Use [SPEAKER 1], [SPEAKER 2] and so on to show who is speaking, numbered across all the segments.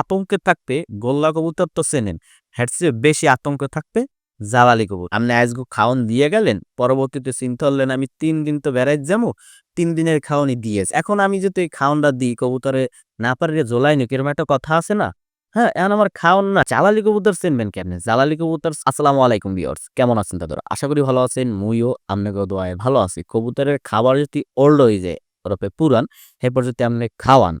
[SPEAKER 1] আতঙ্কে থাকতে গোল্লা কবুতর তো চেনেন হ্যার বেশি আতঙ্কে থাকতে জালালি কবুতর। আপনি আজগু খাওন দিয়ে গেলেন, পরবর্তীতে চিন্তা করলেন, আমি তিন দিন তো বেড়াই যাব তিন দিনের খাওয়ানি দিয়েছে এখন আমি যদি এই খাওনটা দিই, কবুতরে না পারিলে জোলাই নি কীরকম একটা কথা আছে না? হ্যাঁ এখন আমার খাওন না, জালালি কবুতর চিনবেন কেমনে? জালালি কবুতর, আসসালামু আলাইকুম ভিউয়ার্স কেমন আছেন দাদা আশা করি ভালো আছেন, মুইও আপনাকে দোয়ায় ভালো আছি। কবুতরের খাবার যদি ওল্ড হয়ে যায় ওরপে পুরান, এরপর যদি আপনি খাওয়ান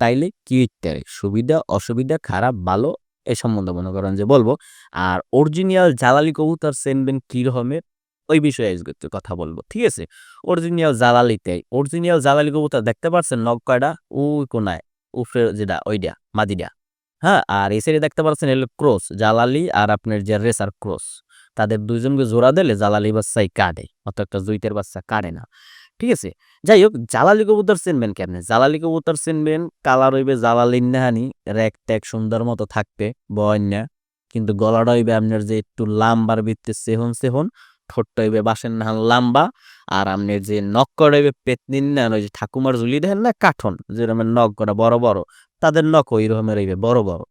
[SPEAKER 1] তাইলে কি ইত্যাদি সুবিধা, অসুবিধা, খারাপ, ভালো, এ সম্বন্ধে মনে করেন যে বলব। আর অরিজিনাল জালালি কবুতর চেনবেন কি রকমের ওই বিষয়ে কথা বলব, ঠিক আছে? অরিজিনাল জালালিতে অরিজিনাল জালালি কবুতর দেখতে পাচ্ছেন নখ কয়টা ওই কোনায়, উফরে যেটা ওইটা মাদিটা হ্যাঁ আর সাইডে দেখতে পাচ্ছেন এলো ক্রস, জালালি আর আপনার যে রেসার ক্রস। তাদের দুইজনকে জোড়া দিলে জালালি বাচ্চাই কাটে অত একটা জুইতের বাচ্চা কাটে না। ঠিক আছে? যাই হোক জালালি কবুতর চিনবেন কেমনে? জালালি কবুতর চিনবেন, কালার হইবে জালালির নাহানি র্যাক ট্যাক সুন্দর মতো থাকবে, বয়ন্যা। কিন্তু গলাটা হইবে আপনার যে একটু লাম্বার ভিত্তি সেহন সেহন ঠোঁটটা হইবে বাসের নাহান লাম্বা। আর আপনার যে নখ করা হইবে পেতনির না ওই যে ঠাকুমার ঝুলি দেখেন না? কাঠন যেরকমের নখ করা বড় বড়, তাদের নখ ওই রকমের হইবে, বড় বড়।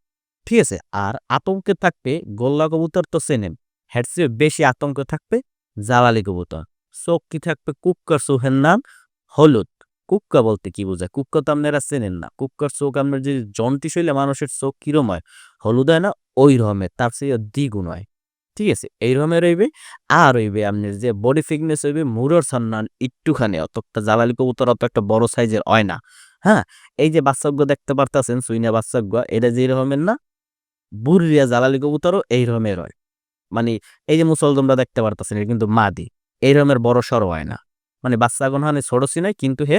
[SPEAKER 1] ঠিক আছে? আর আতঙ্কে থাকবে, গোল্লা কবুতর তো চেনেন চেয়ে বেশি আতঙ্ক থাকবে জালালি কবুতর। চোখ কি থাকবে? কুক্কার চোখের নাম হলুদ। কুক্কা বলতে কি বোঝায়? কুক্কা তো আপনারা চেনেন না। কুক্কার চোখ আপনার যে জন্টিস হইলে মানুষের চোখ কিরম হয় হলুদ হয় না, ওই রকমের তার চেয়ে দ্বিগুণ হয়। ঠিক আছে? এই রকমের হইবে, আর হইবে আপনার যে বডি ফিটনেস হইবে, মুরর সান্নান একটুখানি, অতটা জালালি কবুতর অত একটা বড় সাইজের হয় না। হ্যাঁ? এই যে বাচ্চাগুলো দেখতে পারতেছেন, সুইনা বাচ্চাগুলো, এটা যে রকমের না? বুড়িয়া জালালি কবুতরও এই রকমের হয়। মানে এই যে মুসলদমরা দেখতে পারতেছেন, এটা কিন্তু মাদি। এই রকমের বড় সড় হয় না। মানে বাচ্চা এখন ছোট নাই কিন্তু হে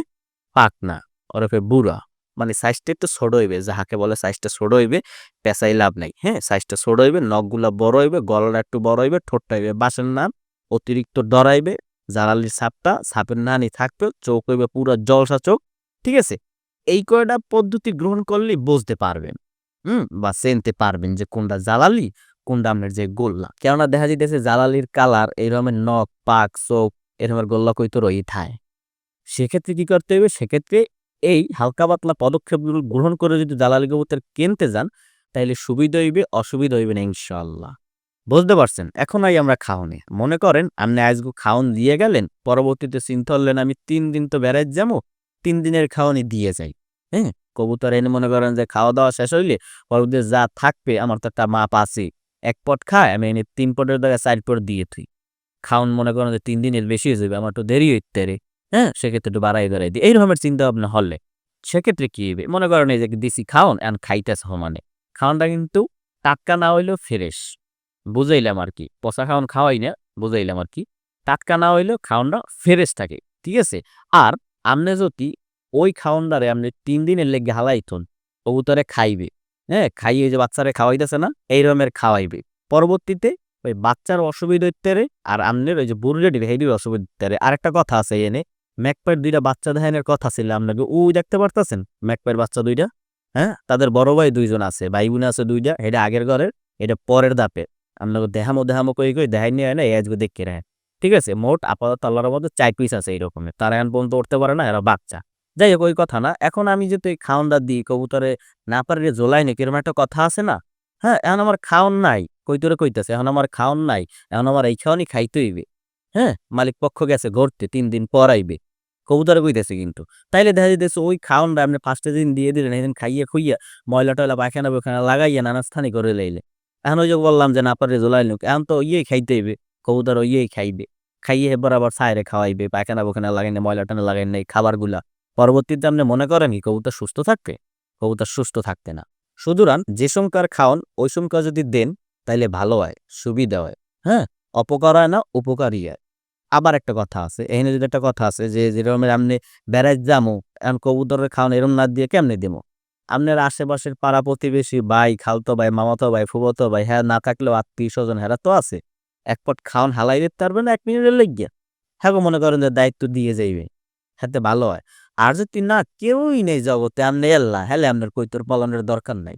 [SPEAKER 1] পাক না। ওরফে বুড়া। মানে সাইজটা একটু ছোট হইবে, যাহাকে বলে সাইজটা ছোট হইবে, পেঁচাই লাভ নাই। হ্যাঁ সাইজটা ছোট হইবে, নখগুলা বড় হইবে, গলাটা একটু বড় হইবে, ঠোঁটটা হইবে বাসের নাম অতিরিক্ত ডরাইবে জালালির সাপটা সাপের নানি থাকবে, চোখ হইবে পুরো জলসা চোখ, ঠিক আছে? এই কয়টা পদ্ধতি গ্রহণ করলেই বুঝতে পারবেন। হুম, বা চিনতে পারবেন যে কোনটা জালালি কোনটা আপনার যে গোল্লা কেননা দেখা যাইতেছে জালালির কালার এই রকমের নখ, পাক, চোখ এরকমের গোল্লা কই তো রই থায়। সেক্ষেত্রে কি করতে হবে সেক্ষেত্রে এই হালকা পাতলা পদক্ষেপগুলো গ্রহণ করে যদি জালালি কবুতর কিনতে যান, তাইলে সুবিধা হইবে, অসুবিধা হইবে না ইনশাল্লাহ বুঝতে পারছেন? এখন আই আমরা খাওনে। মনে করেন আপনি আজগু খাওন দিয়ে গেলেন, পরবর্তীতে চিন্তা করলেন আমি তিন দিন তো বেড়াই যাব, তিন দিনের খাওয়ানি দিয়ে যাই। হ্যাঁ? কবুতর এনে মনে করেন যে খাওয়া দাওয়া শেষ হইলে পরবর্তীতে যা থাকবে, আমার তো একটা মাপ আছে এক পট খায়, আমি এনে তিন পটের জায়গায় চার পট দিয়ে থুই। খাওন মনে করেন যে তিন দিনের বেশি হয়ে যাবে, আমার তো দেরি হইতে রে। হ্যাঁ সেক্ষেত্রে একটু বাড়াই বাড়াই দিই। এই রকমের চিন্তা ভাবনা হলে সেক্ষেত্রে কি হবে? মনে করেন এই যে দিছি খাওন, এন খাইতেছে সমানে। খাওয়ানটা কিন্তু টাটকা না হইলেও ফ্রেশ। বুঝাইলাম আর কি। পচা খাওয়ান খাওয়াই না, বুঝাইলাম আর কি। টাটকা না হইলেও খাওয়ানটা ফ্রেশ থাকে, ঠিক আছে? আর আপনি যদি ওই খাওয়ানটারে আপনি তিন দিনের লেগে হালাইতুন কবুতরে খাইবে। হ্যাঁ খাইয়ে যে বাচ্চারে খাওয়াইতেছে না এই রকমের খাওয়াইবে। পরবর্তীতে ওই বাচ্চার অসুবিধা হইতে আর আমনের ওই যে বুড়ির হেডির অসুবিধা হইতে আরেকটা কথা আছে এনে। ম্যাকপাইর দুইটা বাচ্চা দেখানোর কথা ছিল আপনাকে ও দেখতে পারতেছেন? ম্যাকপাইর বাচ্চা দুইটা হ্যাঁ? তাদের বড় ভাই দুইজন আছে, ভাই বোন আছে দুইটা এটা আগের ঘরের, এটা পরের দাপের। আপনাকে দেহামো দেহামো কই কই দেখাই নিয়ে না এজগো দেখে রাখেন। ঠিক আছে? মোট আপাতত আল্লাহর মধ্যে চার পিস আছে এই রকমের তারা এখন পর্যন্ত উঠতে পারে না, এরা বাচ্চা। যাই হোক ওই কথা না। এখন আমি যদি এই খাওয়ানটা দিই, কবুতরে না পারিলে জোলাই নি কীরকম একটা কথা আছে না? হ্যাঁ এখন আমার খাওন নাই কই তোরে কইতেছে, এখন আমার খাওন নাই, এখন আমার এই খাওয়ানি খাইতে হইবে। হ্যাঁ মালিক পক্ষ গেছে ঘুরতে, তিন দিন পর আইবে। কবুতরে কইতেছে কিন্তু। তাইলে দেখা যাইতেছে ওই খাওনটা আপনি পাঁচটা দিন দিয়ে দিলেন এদিন খাইয়ে খুইয়া ময়লা টয়লা, পায়খানা বৈখানা লাগাইয়া নানা স্থানে করে লাইলে এখন ওই যে বললাম যে না পারে জোলাই লোক এখন তো ইয়েই খাইতে হইবে, কবুতর ইয়েই খাইবে। খাইয়ে এবার আবার সাইরে খাওয়াইবে, পায়খানা বৈখানা লাগাই না ময়লা টানা লাগাই নাই খাবারগুলা। পরবর্তীতে আপনি মনে করেন কি, কবুতর সুস্থ থাকবে? কবুতর সুস্থ থাকতে না। সুতরাং যে সংখ্যার খাওন ওই সংখ্যা যদি দেন, তাইলে ভালো হয়, সুবিধা হয়। হ্যাঁ? অপকার হয় না উপকারই হয়। আবার একটা কথা আছে, এখানে যদি একটা কথা আছে যে, যেরকম আপনি বেড়াই যামো, এখন কবুতরের খাওয়ান এরম না দিয়ে কেমনে দেবো আপনার আশেপাশের পাড়া প্রতিবেশী ভাই, খালতো ভাই, মামাতো ভাই ফুবতো ভাই হ্যাঁ না থাকলেও আত্মীয় স্বজন হেরা তো আছে। এক পট খাওয়ান হালাই দিতে পারবে না, এক মিনিটের লেগিয়া। হ্যাঁ মনে করেন যে দায়িত্ব দিয়ে যাইবে। হাতে ভালো হয়। আর যদি না কেউই নেই জগতে। আপনি এল্লা হ্যালে আপনার কৈতর পালনের দরকার নাই।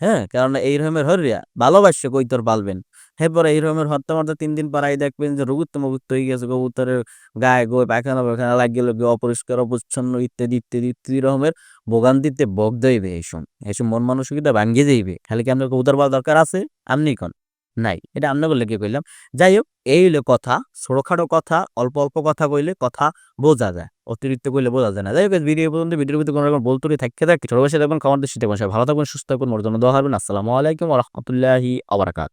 [SPEAKER 1] হ্যাঁ কারণ এই রকমের হরিয়া ভালোবাসছে কই তোর পালবেন এরপরে এই রকমের হত্যা মারতে তিন দিন পর আই দেখবেন যে রুগুত্ত মুগুত্ত হয়ে গেছে, কবুতরের গায়ে গোয়ে পায়খানা পায়খানা লাগিয়ে গেল অপরিষ্কার অপরিচ্ছন্ন ইত্যাদি ইত্যাদি ইত্যাদি রকমের ভোগান্তিতে বক দইবে এইসব এইসব মন মানসিকতা ভাঙ্গিয়ে যাইবে খালি কি আপনার কবুতর পাল দরকার আছে? আপনি কন? নাই। এটা আমরা বলে কি কইলাম? যাই হোক এই হইলে কথা, ছোটখাটো কথা, অল্প অল্প কথা কইলে কথা বোঝা যায়, অতিরিক্ত কইলে বোঝা যায় না। যাই হোক ভিডিও পর্যন্ত, ভিডিওর ভিতরে কোনো রকম বলতুরি থাকতে থাকে ছোট বসে দেখবেন খাওয়ার দৃষ্টিতে বসে ভালো থাকবেন, সুস্থ থাকবেন মোর জন্য দোয়া হবেন আসসালামু আলাইকুম রহমতুল্লাহি আবরাকাত